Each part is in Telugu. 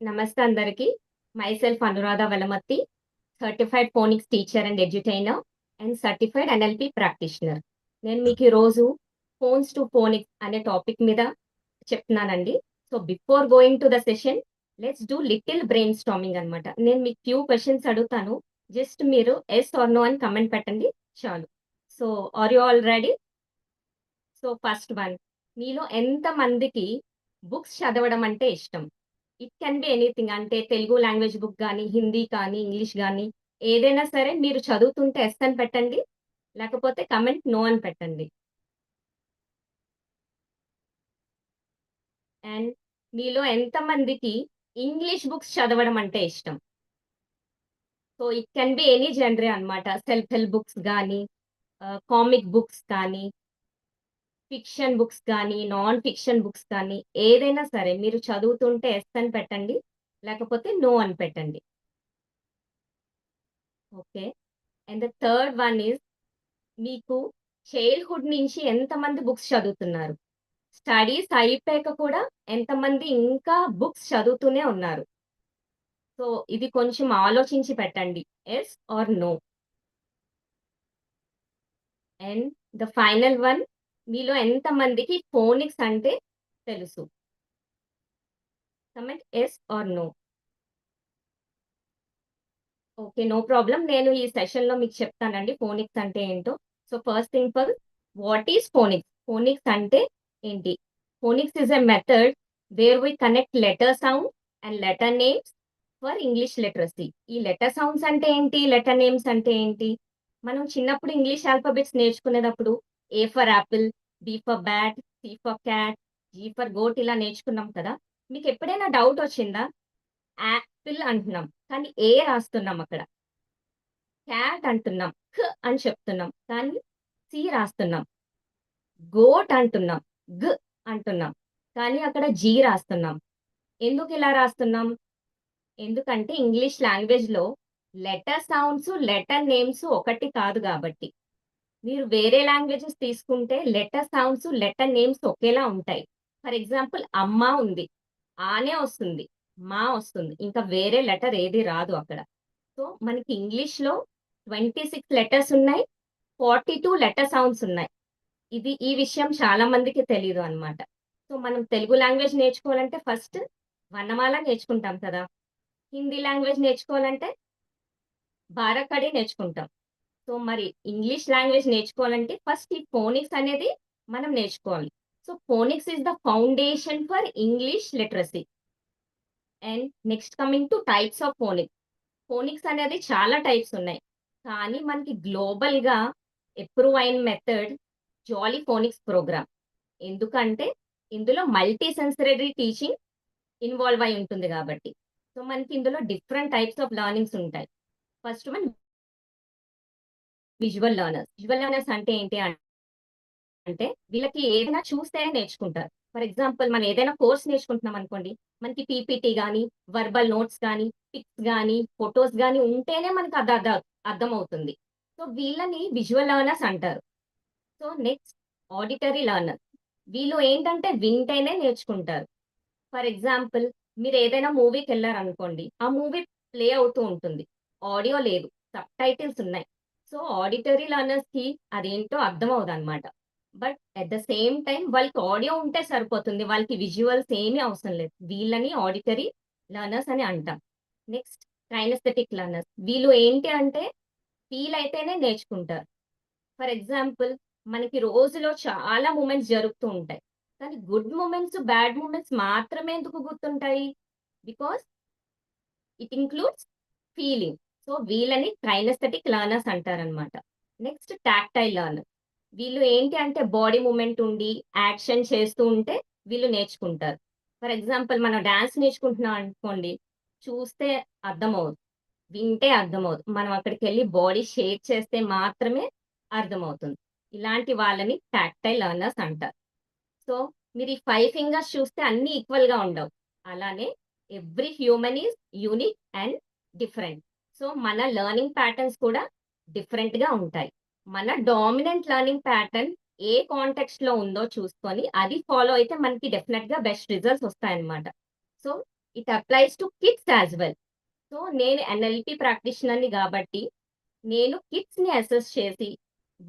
నమస్తే అందరికి. Myself Anuradha Velamatti certified phonics teacher and edutainer and certified NLP practitioner నేను మీకు ఈరోజు ఫోన్స్ టు ఫోనిక్స్ అనే టాపిక్ మీద చెప్తున్నానండి. So before going to the session let's do little brain storming అనమాట నేను మీకు ఫ్యూ క్వశ్చన్స్ అడుగుతాను. జస్ట్ మీరు ఎస్ ఆర్ నో అని కమెంట్ పెట్టండి చాలు. So are you all ready so first one మీలో ఎంత మందికి బుక్స్ చదవడం అంటే ఇష్టం? ఇట్ కెన్ బి ఎనీథింగ్ అంటే తెలుగు లాంగ్వేజ్ బుక్ కానీ హిందీ కానీ ఇంగ్లీష్ కానీ ఏదైనా సరే మీరు చదువుతుంటే ఎస్ అని పెట్టండి. లేకపోతే కమెంట్ నో అని పెట్టండి. అండ్ మీలో ఎంతమందికి ఇంగ్లీష్ బుక్స్ చదవడం అంటే ఇష్టం? So it can be any genre అనమాట సెల్ఫ్ హెల్ప్ బుక్స్ కానీ కామిక్ బుక్స్ కానీ ఫిక్షన్ బుక్స్ కానీ నాన్ ఫిక్షన్ బుక్స్ కానీ ఏదైనా సరే మీరు చదువుతుంటే ఎస్ అని పెట్టండి లేకపోతే నో అని పెట్టండి. Okay and the third one is మీకు చైల్డ్హుడ్ నుంచి ఎంతమంది బుక్స్ చదువుతున్నారు? స్టడీస్ అయిపోయాక కూడా ఎంతమంది ఇంకా బుక్స్ చదువుతూనే ఉన్నారు? సో ఇది కొంచెం ఆలోచించి పెట్టండి. Yes or no and the final one మీలో ఎంతమందికి ఫోనిక్స్ అంటే తెలుసు? Comment yes or no. Okay no problem. నేను ఈ సెషన్లో మీకు చెప్తానండి ఫోనిక్స్ అంటే ఏంటో. So first thing for what is phonics? Phonics అంటే ఏంటి? Phonics is a method where we connect letter sound and letter names for English literacy. ఈ లెటర్ సౌండ్స్ అంటే ఏంటి? లెటర్ నేమ్స్ అంటే ఏంటి? మనం చిన్నప్పుడు ఇంగ్లీష్ ఆల్ఫాబెట్స్ నేర్చుకునేటప్పుడు A for apple B for bat C for cat G for goat ఇలా నేర్చుకున్నాం కదా. మీకు ఎప్పుడైనా డౌట్ వచ్చిందా? యాపిల్ అంటున్నాం కానీ ఏ రాస్తున్నాం అక్కడ? క్యాట్ అంటున్నాం క్ అని చెప్తున్నాం కానీ సి రాస్తున్నాం గోట్ అంటున్నాం గ అంటున్నాం కానీ అక్కడ జీ రాస్తున్నాం. ఎందుకు ఇలా రాస్తున్నాం? ఎందుకంటే ఇంగ్లీష్ లాంగ్వేజ్లో లెటర్ సౌండ్స్ లెటర్ నేమ్స్ ఒకటి కాదు కాబట్టి. మీరు వేరే లాంగ్వేజెస్ తీసుకుంటే లెటర్ సౌండ్స్ లెటర్ నేమ్స్ ఒకేలా ఉంటాయి. ఫర్ ఎగ్జాంపుల్ అమ్మ ఉంది ఆనే వస్తుంది మా వస్తుంది ఇంకా వేరే లెటర్ ఏది రాదు అక్కడ. సో మనకి ఇంగ్లీష్లో ట్వంటీ సిక్స్ లెటర్స్ ఉన్నాయి ఫార్టీ టూ లెటర్ సౌండ్స్ ఉన్నాయి. ఇది ఈ విషయం చాలా మందికి తెలియదు అనమాట సో మనం తెలుగు లాంగ్వేజ్ నేర్చుకోవాలంటే ఫస్ట్ వనమాల నేర్చుకుంటాం కదా. హిందీ లాంగ్వేజ్ నేర్చుకోవాలంటే బారకడి నేర్చుకుంటాం. సో మరి ఇంగ్లీష్ లాంగ్వేజ్ నేర్చుకోవాలంటే ఫస్ట్ ఈ ఫోనిక్స్ అనేది మనం నేర్చుకోవాలి. So phonics is the foundation for English literacy and next coming to types of phonics phonics అనేది చాలా టైప్స్ ఉన్నాయి. కానీ మనకి గ్లోబల్గా అప్రూవ్ అయిన మెథడ్ జాలీ ఫోనిక్స్ ప్రోగ్రామ్ ఎందుకంటే ఇందులో మల్టీ సెన్సరీ టీచింగ్ ఇన్వాల్వ్ అయి ఉంటుంది కాబట్టి. సో మనకి ఇందులో డిఫరెంట్ టైప్స్ ఆఫ్ లర్నింగ్స్ ఉంటాయి. ఫస్ట్ మనం విజువల్ లర్నర్స్ విజువల్ లర్నర్స్ అంటే ఏంటి అంటే వీళ్ళకి ఏదైనా చూస్తేనే నేర్చుకుంటారు. ఫర్ ఎగ్జాంపుల్ మనం ఏదైనా కోర్స్ నేర్చుకుంటున్నాం అనుకోండి మనకి పీపీటీ కానీ వర్బల్ నోట్స్ కానీ పిక్స్ కానీ ఫొటోస్ కానీ ఉంటేనే మనకి అది అర్థ అర్థం అవుతుంది సో వీళ్ళని విజువల్ లర్నర్స్ అంటారు. సో నెక్స్ట్ ఆడిటరీ లర్నర్ వీళ్ళు ఏంటంటే వింటేనే నేర్చుకుంటారు. ఫర్ ఎగ్జాంపుల్ మీరు ఏదైనా మూవీకి వెళ్ళారనుకోండి ఆ మూవీ ప్లే అవుతూ ఉంటుంది. ఆడియో లేదు. సబ్ టైటిల్స్ ఉన్నాయి. సో ఆడిటరీ లర్నర్స్కి అదేంటో అర్థం అవుతుంది అనమాట but at the same time వాళ్ళకి ఆడియో ఉంటే సరిపోతుంది. వాళ్ళకి విజువల్స్ ఏమీ అవసరం లేదు. వీళ్ళని ఆడిటరీ లర్నర్స్ అని అంటాం. Next kinesthetic learners. వీళ్ళు ఏంటి అంటే ఫీల్ అయితేనే నేర్చుకుంటారు. ఫర్ ఎగ్జాంపుల్ మనకి రోజులో చాలా మూమెంట్స్ జరుగుతూ ఉంటాయి. కానీ గుడ్ మూమెంట్స్ బ్యాడ్ మూమెంట్స్ మాత్రమే ఎందుకు గుర్తుంటాయి? Because it includes feeling. So వీళ్ళని కైనస్థెటిక్ లర్నర్స్ అంటారనమాట నెక్స్ట్ టాక్టైల్ లర్నర్. వీళ్ళు ఏంటి అంటే బాడీ మూమెంట్ ఉండి యాక్షన్ చేస్తూ ఉంటే వీళ్ళు నేర్చుకుంటారు. ఫర్ ఎగ్జాంపుల్ మనం డాన్స్ నేర్చుకుంటున్నాం అనుకోండి చూస్తే అర్థమవుతుంది వింటే అర్థమవుతుంది మనం అక్కడికి వెళ్ళి బాడీ షేక్ చేస్తే మాత్రమే అర్థమవుతుంది. ఇలాంటి వాళ్ళని టాక్టైల్ లర్నర్స్ అంటారు. సో మీరు ఈ ఫైవ్ ఫింగర్స్ చూస్తే అన్ని ఈక్వల్గా ఉండవు. అలానే every human is unique and different. So మన లెర్నింగ్ ప్యాటర్న్స్ కూడా డిఫరెంట్గా ఉంటాయి. మన డామినెంట్ లెర్నింగ్ ప్యాటర్న్ ఏ కాంటెక్స్ట్లో ఉందో చూసుకొని అది ఫాలో అయితే మనకి డెఫినెట్గా బెస్ట్ రిజల్ట్స్ వస్తాయన్నమాట. So it applies to kids as well so నేను ఎన్ఎల్పి ప్రాక్టీషనర్ని కాబట్టి నేను కిడ్స్ని అసెస్ చేసి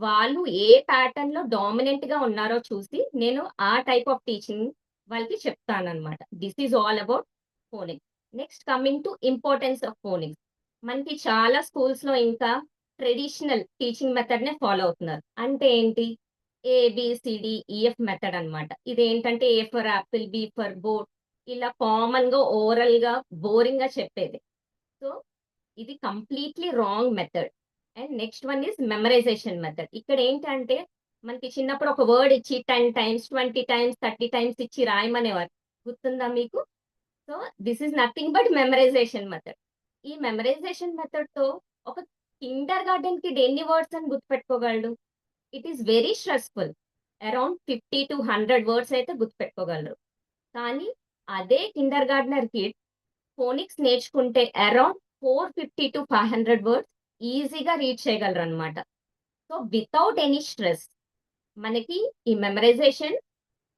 వాళ్ళు ఏ ప్యాటర్న్లో డామినెంట్గా ఉన్నారో చూసి నేను ఆ టైప్ ఆఫ్ టీచింగ్ వాళ్ళకి చెప్తానన్నమాట. This is all about phonics next coming to importance of phonics మనకి చాలా స్కూల్స్లో ఇంకా ట్రెడిషనల్ టీచింగ్ మెథడ్ నే ఫాలో అవుతున్నారు. అంటే ఏంటి? ఏబిసిడి ఈఎఫ్ మెథడ్ అన్నమాట. ఇది ఏంటంటే A for apple B for boat ఇలా కామన్గా ఓవరల్గా బోరింగ్గా చెప్పేది. సో ఇది completely wrong method and next one is memorization method ఇక్కడ ఏంటంటే మనకి చిన్నప్పుడు ఒక వర్డ్ ఇచ్చి ten times twenty times thirty times ఇచ్చి రాయమనేవారు. గుర్తుందా మీకు? So this is nothing but memorization method ఈ మెమరైజేషన్ మెథడ్తో ఒక కిండర్ గార్డెన్కి ఎన్ని వర్డ్స్ అని గుర్తుపెట్టుకోగలడు. It is very stressful around fifty to hundred words అయితే గుర్తుపెట్టుకోగలరు. కానీ అదే కిండర్ గార్డెనర్ కిడ్ ఫోనిక్స్ నేర్చుకుంటే around four fifty to five hundred words ఈజీగా రీడ్ చేయగలరు అనమాట సో వితౌట్ ఎనీ స్ట్రెస్ మనకి ఈ memorization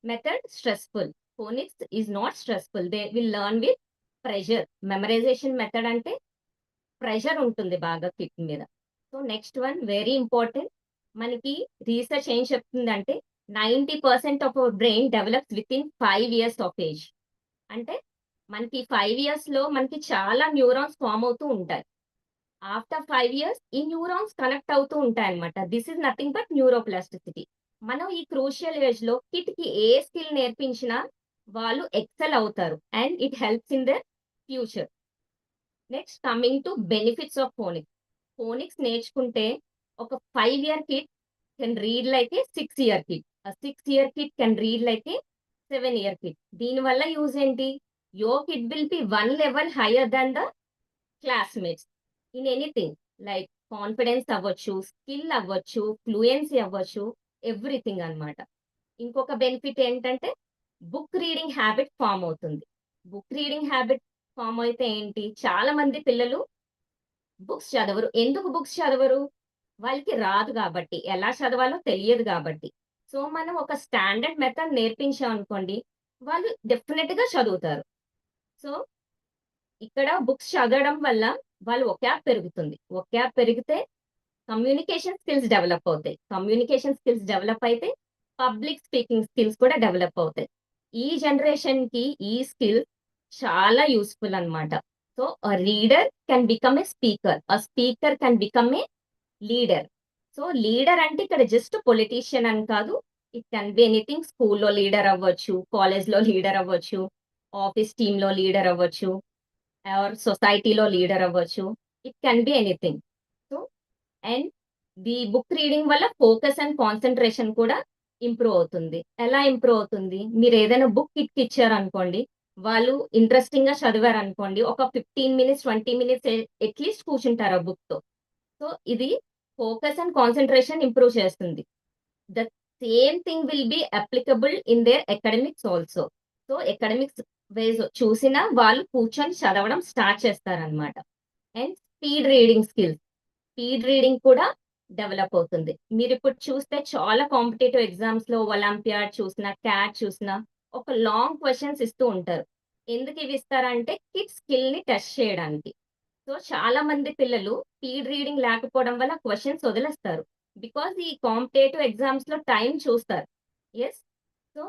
method stressful phonics is not stressful they will learn with pressure memorization method అంటే ప్రెషర్ ఉంటుంది బాగా కిట్ మీద. So next one very important. మనకి రీసెర్చ్ ఏం చెప్తుందంటే ninety percent of our brain develops within five years of age. అంటే మనకి ఫైవ్ ఇయర్స్లో మనకి చాలా న్యూరాన్స్ ఫామ్ అవుతూ ఉంటాయి. ఆఫ్టర్ ఫైవ్ ఇయర్స్ ఈ న్యూరాన్స్ కనెక్ట్ అవుతూ ఉంటాయి అనమాట this is nothing but neuroplasticity. మనం ఈ క్రూషియల్ ఏజ్లో కిట్కి ఏ స్కిల్ నేర్పించినా వాళ్ళు ఎక్సెల్ అవుతారు. And it helps in their future next coming to benefits of phonics phonics నేర్చుకుంటే ఒక five year kid can read like a six year kid six year kid can read like a seven year kid దీనివల్ల యూజ్ ఏంటి? Your kid will be one level higher than the classmates in anything like confidence అవ్వచ్చు స్కిల్ అవ్వచ్చు ఫ్లూయెన్సీ అవ్వచ్చు ఎవ్రీథింగ్ అన్నమాట. ఇంకొక బెనిఫిట్ ఏంటంటే బుక్ రీడింగ్ హ్యాబిట్ ఫామ్ అవుతుంది. బుక్ రీడింగ్ హ్యాబిట్ ఫామ్ అయితే ఏంటి? చాలా మంది పిల్లలు బుక్స్ చదవరు. ఎందుకు బుక్స్ చదవరు? వాళ్ళకి రాదు కాబట్టి. ఎలా చదవాలో తెలియదు కాబట్టి. సో మనం ఒక స్టాండర్డ్ మెథడ్ నేర్పించాం అనుకోండి వాళ్ళు డెఫినెట్గా చదువుతారు. సో ఇక్కడ బుక్స్ చదవడం వల్ల వాళ్ళు ఒక యాప్ పెరుగుతుంది. ఒక యాప్ పెరిగితే కమ్యూనికేషన్ స్కిల్స్ డెవలప్ అవుతాయి. కమ్యూనికేషన్ స్కిల్స్ డెవలప్ అయితే పబ్లిక్ స్పీకింగ్ స్కిల్స్ కూడా డెవలప్ అవుతాయి. ఈ జనరేషన్కి ఈ స్కిల్ చాలా యూస్ఫుల్ అన్నమాట. So reader can become a speaker a speaker can become a leader so leader అంటే ఇక్కడ జస్ట్ పొలిటీషియన్ అని కాదు. ఇట్ కెన్ బి ఎనీథింగ్ స్కూల్లో లీడర్ అవ్వచ్చు కాలేజ్లో లీడర్ అవ్వచ్చు ఆఫీస్ టీమ్లో లీడర్ అవ్వచ్చు ఆర్ సొసైటీలో లీడర్ అవ్వచ్చు. It can be anything so and the book reading వల్ల ఫోకస్ అండ్ కాన్సన్ట్రేషన్ కూడా ఇంప్రూవ్ అవుతుంది. ఎలా ఇంప్రూవ్ అవుతుంది? మీరు ఏదైనా బుక్ ఇట్కి ఇచ్చారు అనుకోండి వాళ్ళు ఇంట్రెస్టింగ్గా చదివారు అనుకోండి ఒక fifteen minutes twenty minutes at least కూర్చుంటారు ఆ బుక్తో. సో ఇది ఫోకస్ అండ్ కాన్సన్ట్రేషన్ ఇంప్రూవ్ చేస్తుంది. The same thing will be applicable in their academics also so academics wise చూసినా వాళ్ళు కూర్చొని చదవడం స్టార్ట్ చేస్తారనమాట and speed reading skills speed reading కూడా డెవలప్ అవుతుంది. మీరు ఇప్పుడు చూస్తే చాలా కాంపిటేటివ్ ఎగ్జామ్స్లో ఒలింపియాడ్ చూసిన క్యాట్ చూసినా ఒక లాంగ్ క్వశ్చన్స్ ఇస్తూ ఉంటారు. ఎందుకు ఇవి ఇస్తారంటే కిడ్ స్కిల్ని టెస్ట్ చేయడానికి. సో చాలా మంది పిల్లలు స్పీడ్ రీడింగ్ లేకపోవడం వల్ల క్వశ్చన్స్ వదిలేస్తారు. బికాస్ ఈ కాంపిటేటివ్ ఎగ్జామ్స్లో టైం చూస్తారు. ఎస్ సో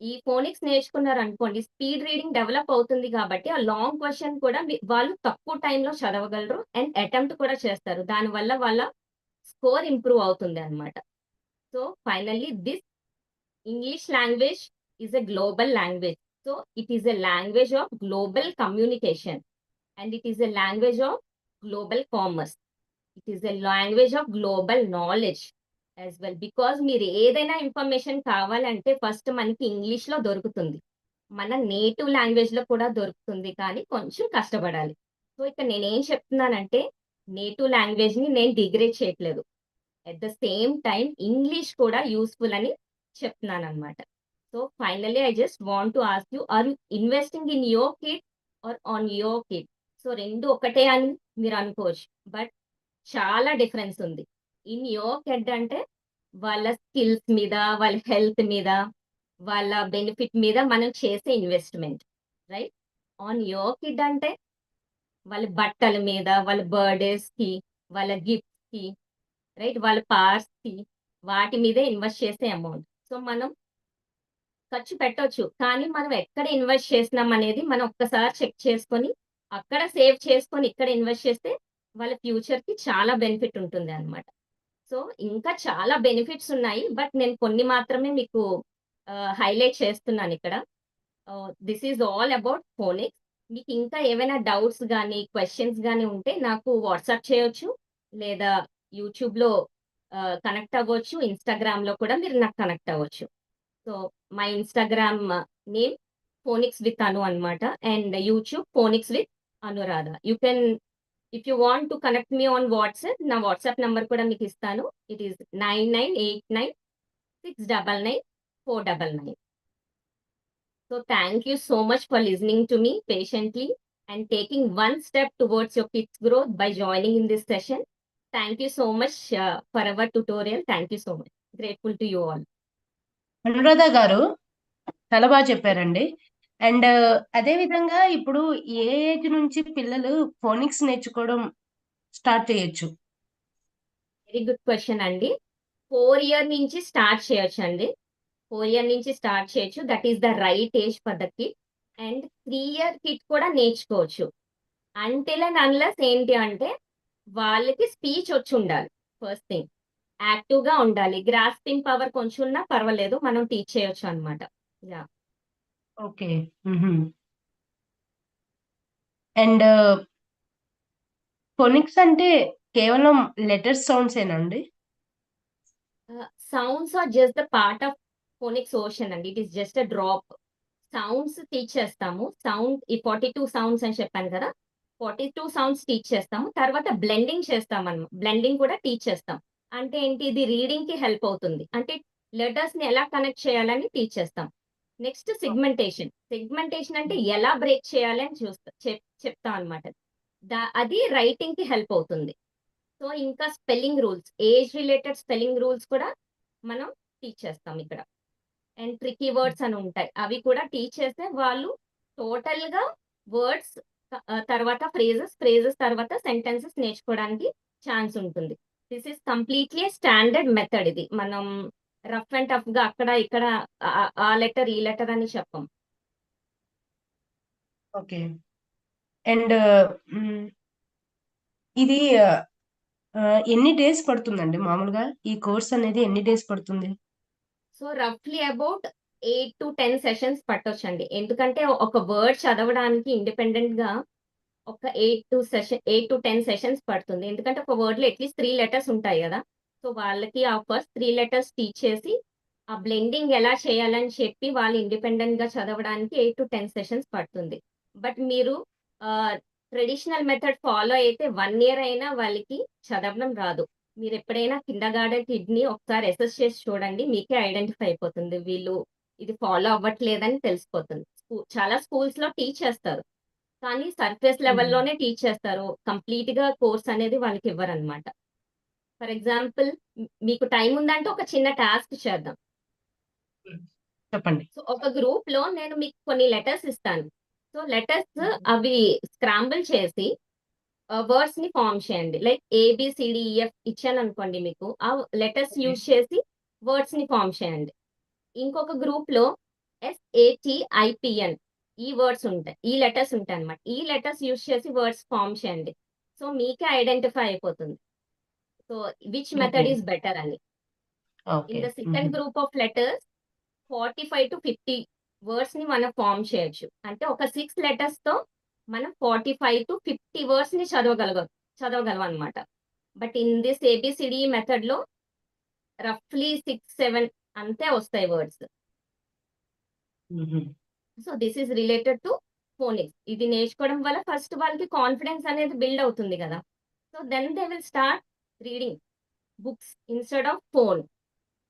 ఈ ఫోనిక్స్ నేర్చుకున్నారు అనుకోండి స్పీడ్ రీడింగ్ డెవలప్ అవుతుంది కాబట్టి ఆ లాంగ్ క్వశ్చన్ కూడా వాళ్ళు తక్కువ టైంలో చదవగలరు అండ్ అటెంప్ట్ కూడా చేస్తారు. దానివల్ల వాళ్ళ స్కోర్ ఇంప్రూవ్ అవుతుంది అనమాట so finally this English language is a global language so it is a language of global communication and it is a language of global commerce It is a language of global knowledge as well because మీరు ఏదైనా ఇన్ఫర్మేషన్ కావాలంటే ఫస్ట్ మనకి ఇంగ్లీష్లో దొరుకుతుంది. మన నేటివ్ లాంగ్వేజ్లో కూడా దొరుకుతుంది కానీ కొంచెం కష్టపడాలి. సో ఇక్కడ నేనేం చెప్తున్నానంటే నేటివ్ లాంగ్వేజ్ని నేను డిగ్రేడ్ చేయట్లేదు. At the same time English కూడా యూస్ఫుల్ అని చెప్తున్నాను అనమాట so finally I just want to ask you are you investing in your kid or on your kid so రెండు ఒకటే అని మీరు అనుకోవచ్చు బట్ చాలా డిఫరెన్స్ ఉంది ఇన్ యోర్ కిడ్ అంటే వాళ్ళ స్కిల్స్ మీద వాళ్ళ హెల్త్ మీద వాళ్ళ బెనిఫిట్ మీద మనం చేసే investment right on your kid అంటే వాళ్ళ బట్టల మీద వాళ్ళ బర్త్డేస్కి వాళ్ళ గిఫ్ట్స్కి రైట్ వాళ్ళ పార్స్కి వాటి మీదే ఇన్వెస్ట్ చేసే అమౌంట్ సో మనం ఖర్చు పెట్టవచ్చు కానీ మనం ఎక్కడ ఇన్వెస్ట్ చేసినాం అనేది మనం ఒక్కసారి చెక్ చేసుకొని అక్కడ సేవ్ చేసుకొని ఇక్కడ ఇన్వెస్ట్ చేస్తే వాళ్ళ ఫ్యూచర్కి చాలా బెనిఫిట్ ఉంటుంది అనమాట సో ఇంకా చాలా బెనిఫిట్స్ ఉన్నాయి. బట్ నేను కొన్ని మాత్రమే మీకు హైలైట్ చేస్తున్నాను ఇక్కడ. This is all about phonics. మీకు ఇంకా ఏవైనా డౌట్స్ కానీ క్వశ్చన్స్ కానీ ఉంటే నాకు వాట్సాప్ చేయొచ్చు. లేదా యూట్యూబ్లో కనెక్ట్ అవ్వచ్చు. ఇన్స్టాగ్రామ్లో కూడా మీరు నాకు కనెక్ట్ అవ్వచ్చు. So my Instagram name phonics with Anu అనమాట and YouTube phonics with Anuradha. You can if you want to connect me on WhatsApp నా వాట్సాప్ నంబర్ కూడా మీకు ఇస్తాను. It is nine nine eight nine six double nine four double nine. So thank you so much for listening to me patiently and taking one step towards your kids growth by joining in this session. Thank you so much uh, for our our thank you so much. Grateful to you all. Anuradha గారు చాలా బాగా చెప్పారండి. అండ్ అదే విధంగా ఇప్పుడు ఏ ఏజ్ నుంచి పిల్లలు ఫోనిక్స్ నేర్చుకోవడం స్టార్ట్ చేయొచ్చు? వెరీ గుడ్ క్వశ్చన్ అండి. ఫోర్ ఇయర్ నుంచి స్టార్ట్ చేయొచ్చు అండి. ఫోర్ ఇయర్ నుంచి స్టార్ట్ చేయొచ్చు. That is the right age for the kid and three year kid కూడా నేర్చుకోవచ్చు. అంటే అండ్ అన్లెస్ ఏంటి అంటే వాళ్ళకి స్పీచ్ వచ్చి ఉండాలి. ఫస్ట్ థింగ్ యాక్టివ్గా ఉండాలి. గ్రాస్పింగ్ పవర్ కొంచెం ఉన్నా పర్వాలేదు మనం టీచ్ చేయొచ్చు అనమాట యా. ఓకే. అండ్ ఫోనిక్స్ అంటే కేవలం లెటర్ సౌండ్స్ ఏనండి sounds are just the part of phonics ocean అండి. It is just a drop. Sounds teach చేస్తాము. సౌండ్ ఈ ఫార్టీ టూ సౌండ్స్ అని చెప్పాను కదా ఫార్టీ టూ సౌండ్స్ టీచ్ చేస్తాము. తర్వాత బ్లెండింగ్ చేస్తాం మనం బ్లెండింగ్ కూడా టీచ్ చేస్తాం. అంటే ఏంటి? ఇది రీడింగ్కి హెల్ప్ అవుతుంది. అంటే లెటర్స్ని ఎలా కనెక్ట్ చేయాలని టీచ్ చేస్తాం. నెక్స్ట్ సిగ్మెంటేషన్ సిగ్మెంటేషన్ అంటే ఎలా బ్రేక్ చేయాలి అని చూస్తా చెప్తాం అనమాట అది రైటింగ్కి హెల్ప్ అవుతుంది. సో ఇంకా spelling rules age related spelling rules కూడా మనం టీచ్ చేస్తాం ఇక్కడ. అండ్ ట్రికీ వర్డ్స్ అని ఉంటాయి. అవి కూడా టీచ్ చేస్తే వాళ్ళు టోటల్గా వర్డ్స్ తర్వాత ఫ్రేజెస్ ఫ్రేజెస్ తర్వాత సెంటెన్సెస్ నేర్చుకోవడానికి ఛాన్స్ ఉంటుంది. This is completely standard method ఇది. మనం రఫ్ అండ్ టఫ్గా అక్కడ ఇక్కడ ఆ లెటర్ ఈ లెటర్ అని చెప్పం. ఓకే అండ్ ఇది ఎన్ని డేస్ పడుతుందండి మామూలుగా? ఈ కోర్స్ అనేది ఎన్ని డేస్ పడుతుంది? So రఫ్లీ about eight to ten sessions పట్టొచ్చండి. ఎందుకంటే ఒక వర్డ్ చదవడానికి ఇండిపెండెంట్గా ఒక eight to session eight to ten sessions పడుతుంది. ఎందుకంటే ఒక వర్డ్లో అట్లీస్ట్ త్రీ లెటర్స్ ఉంటాయి కదా. సో వాళ్ళకి ఆ ఫస్ట్ త్రీ లెటర్స్ టీచ్ చేసి ఆ బ్లెండింగ్ ఎలా చేయాలని చెప్పి వాళ్ళు ఇండిపెండెంట్గా చదవడానికి ఎయిట్ టు టెన్ సెషన్స్ పడుతుంది. బట్ మీరు ట్రెడిషనల్ మెథడ్ ఫాలో అయితే వన్ ఇయర్ అయినా వాళ్ళకి చదవడం రాదు. మీరు ఎప్పుడైనా కిండర్ గార్డెన్ కిడ్ని ఒకసారి అసెస్ చేసి చూడండి మీకే ఐడెంటిఫై అయిపోతుంది. వీళ్ళు ఇది ఫాలో అవ్వట్లేదని తెలిసిపోతుంది. చాలా స్కూల్స్లో టీచ్ చేస్తారు కానీ సర్ఫేస్ లెవెల్లోనే టీచ్ చేస్తారు. కంప్లీట్గా కోర్స్ అనేది వాళ్ళకి ఇవ్వరు అనమాట ఫర్ ఎగ్జాంపుల్ మీకు టైం ఉందంటే ఒక చిన్న టాస్క్ చేద్దాం. చెప్పండి. సో ఒక గ్రూప్లో నేను మీకు కొన్ని లెటర్స్ ఇస్తాను. సో లెటర్స్ అవి స్క్రాంబుల్ చేసి వర్డ్స్ని ఫామ్ చేయండి. Like A B C D E F ఇచ్చాను అనుకోండి మీకు. ఆ లెటర్స్ యూజ్ చేసి వర్డ్స్ని ఫామ్ చేయండి. ఇంకొక గ్రూప్లో ఎస్ఏటిఐపిఎన్ ఈ వర్డ్స్ ఉంటాయి ఈ లెటర్స్ ఉంటాయి అనమాట ఈ లెటర్స్ యూజ్ చేసి వర్డ్స్ ఫామ్ చేయండి. సో మీకే ఐడెంటిఫై అయిపోతుంది. So which method is better అని. In the second group of letters forty five to fifty వర్డ్స్ని మనం ఫామ్ చేయొచ్చు. అంటే ఒక సిక్స్ లెటర్స్తో మనం ఫార్టీ ఫైవ్ టు ఫిఫ్టీ వర్డ్స్ని చదవగలగ చదవగలం అనమాట బట్ ఇన్ దిస్ ఏబిసిడి మెథడ్లో రఫ్లీ సిక్స్ సెవెన్ అంతే వస్తాయి words. So this is related to phonics ఇది నేర్చుకోవడం వల్ల ఫస్ట్ వాళ్ళకి కాన్ఫిడెన్స్ అనేది బిల్డ్ అవుతుంది కదా. So then they will start reading books instead of phone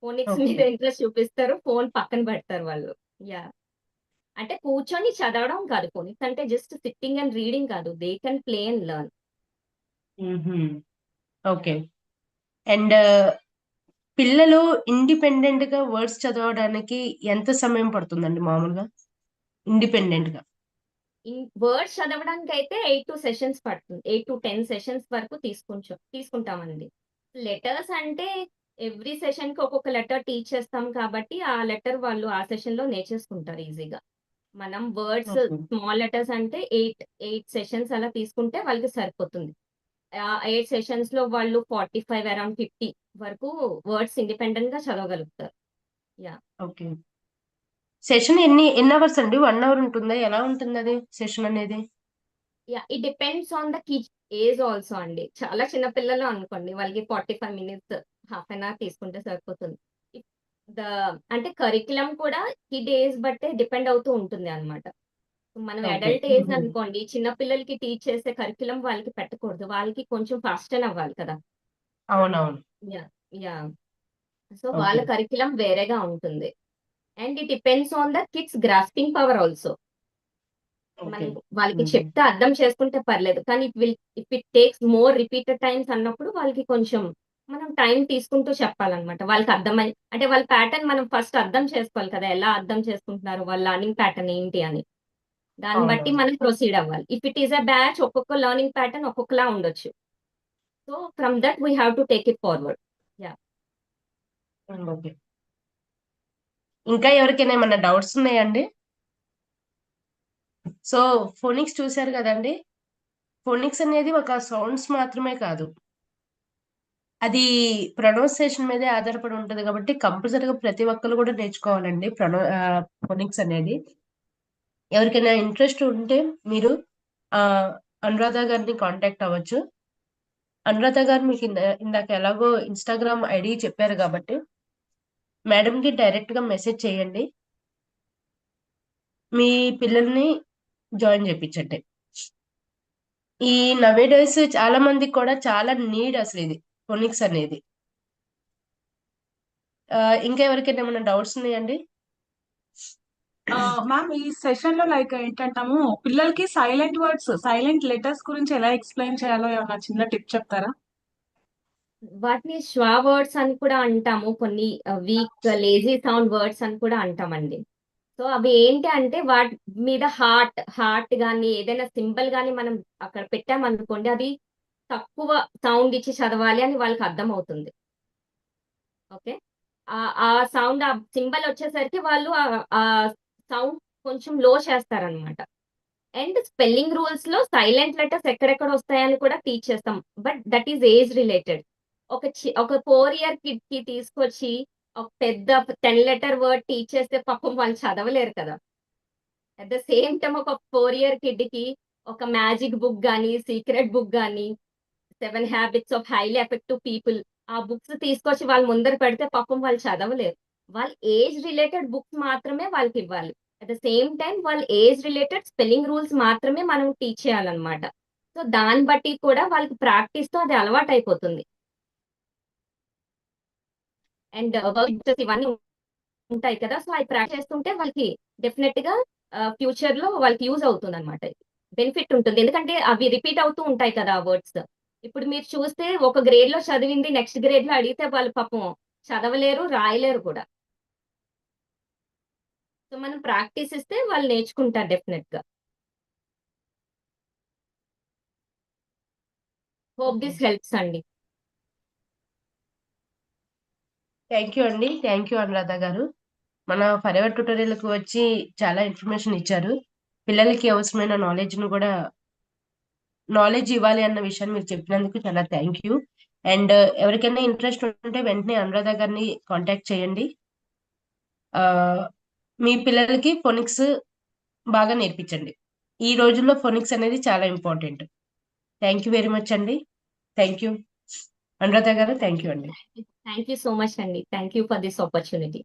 phonics మీద ఇంట్రెస్ట్ చూపిస్తారు ఫోన్ పక్కన పెడతారు వాళ్ళు. యా అంటే కూర్చొని చదవడం కాదు ఫోనిక్స్ అంటే జస్ట్ సిట్టింగ్ అండ్ రీడింగ్ కాదు. They can play and learn okay and పిల్లలు ఇండిపెండెంట్గా వర్డ్స్ చదవడానికి ఎంత సమయం పడుతుందండి మామూలుగా? ఇండిపెండెంట్గా వర్డ్స్ చదవడానికైతే 8-2 సెషన్స్ పడుతుంది. 8-10 సెషన్స్ వరకు తీసుకుంచు తీసుకుంటామండి. లెటర్స్ అంటే ఎవ్రీ సెషన్‌కి ఒక్కొక్క లెటర్ టీచ్ చేస్తాం కాబట్టి, ఆ లెటర్ వాళ్ళు ఆ సెషన్‌లో నేర్చేసుకుంటారు ఈజీగా. మనం వర్డ్స్. స్మాల్ లెటర్స్ అంటే 8, 8 సెషన్స్ అలా తీసుకుంటే వాళ్ళకి సరిపోతుంది. ఆహ్, 8 సెషన్స్‌లో వాళ్ళు 45 అరౌండ్ 50 వరకు వర్డ్స్ ఇండిపెండెంట్‌గా చదవగలుగుతారు. యాహ్! ఓకే. సెషన్ ఎన్ని ఎన్ని అవర్స్ అండి? 1 అవర్ ఉంటుందా? ఎలా ఉంటుందది సెషన్ అనేది? Yeah! It depends on the kid age also అండి. చాలా చిన్న పిల్లలు అనుకోండి వాళ్ళకి 45 మినిట్స్, హాఫ్ అన్ అవర్ తీసుకుంటే సరిపోతుంది. ద అంటే కరిక్యులమ్ కూడా కిడ్ ఏజ్ బట్టే డిపెండ్ అవుతూ ఉంటుంది అన్నమాట. మనం. Adult age. అనుకోండి చిన్న పిల్లలకి టీచ్ చేసే కరిక్యులమ్ వాళ్ళకి పెట్టకూడదు. వాళ్ళకి కొంచెం ఫాస్టెన్ అవ్వాలి కదా! అవునవును. యాహ్! యాహ్! సో, వాళ్ళ ఓకే. కరిక్యులమ్ వేరేగా ఉంటుంది. And it depends on the kids grasping power also. మనం వాళ్ళకి హుహు. చెప్తే అర్థం చేసుకుంటే పర్లేదు. కానీ it will if it takes more repeated times అన్నప్పుడు వాళ్ళకి కొంచెం మనం టైం తీసుకుంటూ చెప్పాలన్నమాట. వాళ్ళకి అర్థమై అంటే వాళ్ళ ప్యాటర్న్ మనం ఫస్ట్ అర్థం చేసుకోవాలి కదా! ఎలా అర్థం చేసుకుంటున్నారు? వాళ్ళ లెర్నింగ్ ప్యాటర్న్ ఏంటి అని. దాన్ని బట్టి. మనం ప్రొసీడ్ అవ్వాలి. If it is a batch ఒక్కొక్క లెర్నింగ్ ప్యాటర్న్ ఒక్కొక్కలా ఉండొచ్చు. So, from that we have to take it forward. Yeah! ఇంకా ఎవరికైనా ఏమన్నా డౌట్స్ ఉన్నాయా అండి? సో, ఫోనిక్స్ చూసారు కదండి ఫోనిక్స్ అనేది ఒక సౌండ్స్ మాత్రమే కాదు. అది ప్రొనౌన్సియేషన్ మీదే ఆధారపడి ఉంటుంది కాబట్టి కంపల్సరీగా ప్రతి ఒక్కరు కూడా నేర్చుకోవాలండి. ప్రొనౌ ఫోనిక్స్ అనేది. ఎవరికైనా ఇంట్రెస్ట్ ఉంటే మీరు అనురాధ గారిని కాంటాక్ట్ అవ్వచ్చు. అనురాధ గారు మీకు ఇందాక ఎలాగో ఇన్‌స్టాగ్రామ్ ఐడి చెప్పారు కాబట్టి మేడంకి డైరెక్ట్‌గా మెసేజ్ చేయండి. మీ పిల్లల్ని జాయిన్ చేయించండి ఈ నవే డేస్ చాలా మందికి కూడా చాలా నీడ్ అసలు ఇది ఫోనిక్స్ అనేది. ఇంకా ఎవరికైనా ఏమైనా డౌట్స్ ఉన్నాయండి? మ్యామ్ ఈ సెషన్లో లైక్ ఏంటంటాము పిల్లలకి సైలెంట్ వర్డ్స్, సైలెంట్ లెటర్స్ గురించి ఎలా ఎక్స్‌ప్లెయిన్ చేయాలో ఏమైనా చిన్న టిప్ చెప్తారా? వాటిని ష్వా వర్డ్స్ అని కూడా అంటాము. కొన్ని వీక్, లేజీ సౌండ్ వర్డ్స్ అని కూడా అంటామండి. సో, అవి ఏంటి అంటే వాటి మీద హార్ట్, హార్ట్ గాని, ఏదైనా సింబల్ గాని మనం అక్కడ పెట్టామనుకోండి అది తక్కువ సౌండ్ ఇచ్చి చదవాలి అని వాళ్ళకి అర్థమవుతుంది. ఓకే. ఆహ్, ఆ సౌండ్ ఆ సింబల్ వచ్చేసరికి వాళ్ళు ఆ సౌండ్ కొంచెం లో చేస్తారనమాట. అండ్ స్పెల్లింగ్ రూల్స్‌లో సైలెంట్ లెటర్స్ ఎక్కడెక్కడ వస్తాయని కూడా టీచ్ చేస్తాం. But that is age related. ఒక చి ఒక ఫోర్ ఇయర్ కిడ్‌కి తీసుకొచ్చి ఒక పెద్ద 10 లెటర్ వర్డ్ టీచ్ చేస్తే పాపం వాళ్ళు చదవలేరు కదా! అట్ ద సేమ్ టైమ్ ఒక ఫోర్ ఇయర్ కిడ్‌కి ఒక మ్యాజిక్ బుక్ కానీ సీక్రెట్ బుక్ కానీ seven habits of highly effective people ఆ బుక్స్ తీసుకొచ్చి వాళ్ళ ముందర పెడితే పాపం వాళ్ళు చదవలేరు. వాళ్ళ ఏజ్ రిలేటెడ్ బుక్స్ మాత్రమే వాళ్ళకివ్వాలి. అట్ ద సేమ్ టైం వాళ్ళ ఏజ్ రిలేటెడ్ స్పెల్లింగ్ రూల్స్ మాత్రమే మనం టీచ్ చేయాలన్నమాట. సో, దాన్ని బట్టి కూడా వాళ్ళకి ప్రాక్టీస్‌తో అది అలవాటు అయిపోతుంది అండ్ వర్డ్స్ ఇవన్నీ ఉంటాయి కదా! సో, అవి ప్రాక్టీస్ చేస్తుంటే వాళ్ళకి డెఫినిట్‌గా ఆహ్, ఫ్యూచర్‌లో వాళ్ళకి యూజ్ అవుతుందన్నమాట. బెనిఫిట్ ఉంటుంది. ఎందుకంటే అవి రిపీట్ అవుతూ ఉంటాయి కదా! ఆ వర్డ్స్. ఇప్పుడు మీరు చూస్తే ఒక గ్రేడ్‌లో చదివింది నెక్స్ట్ గ్రేడ్‌లో అడిగితే వాళ్ళు పాపం చదవలేరు, రాయలేరు కూడా. సో, మనం ప్రాక్టీస్ ఇస్తే వాళ్ళు నేర్చుకుంటారు డెఫినిట్‌గా. Hope okay. దిస్ హెల్ప్స్ అండి. థ్యాంక్ యూ అండి. థ్యాంక్ యూ అనురాధ గారు. మన ఫరెవర్ ట్యూటోరియల్కి వచ్చి చాలా ఇన్ఫర్మేషన్ ఇచ్చారు. పిల్లలకి అవసరమైన నాలెడ్జ్ను కూడా నాలెడ్జ్ ఇవ్వాలి అన్న విషయాన్ని మీరు చెప్పినందుకు చాలా థ్యాంక్ యూ. అండ్ ఎవరికైనా ఇంట్రెస్ట్ ఉంటే వెంటనే అనురాధ గారిని కాంటాక్ట్ చేయండి. Uh, మీ పిల్లలకి ఫోనిక్స్ బాగా నేర్పించండి. ఈ రోజుల్లో ఫోనిక్స్ అనేది చాలా important. Thank you very much అండి. Thank you. అనురాధ గారు థ్యాంక్ యూ అండి. థ్యాంక్ యూ సో మచ్ అండి. Thank you for this opportunity.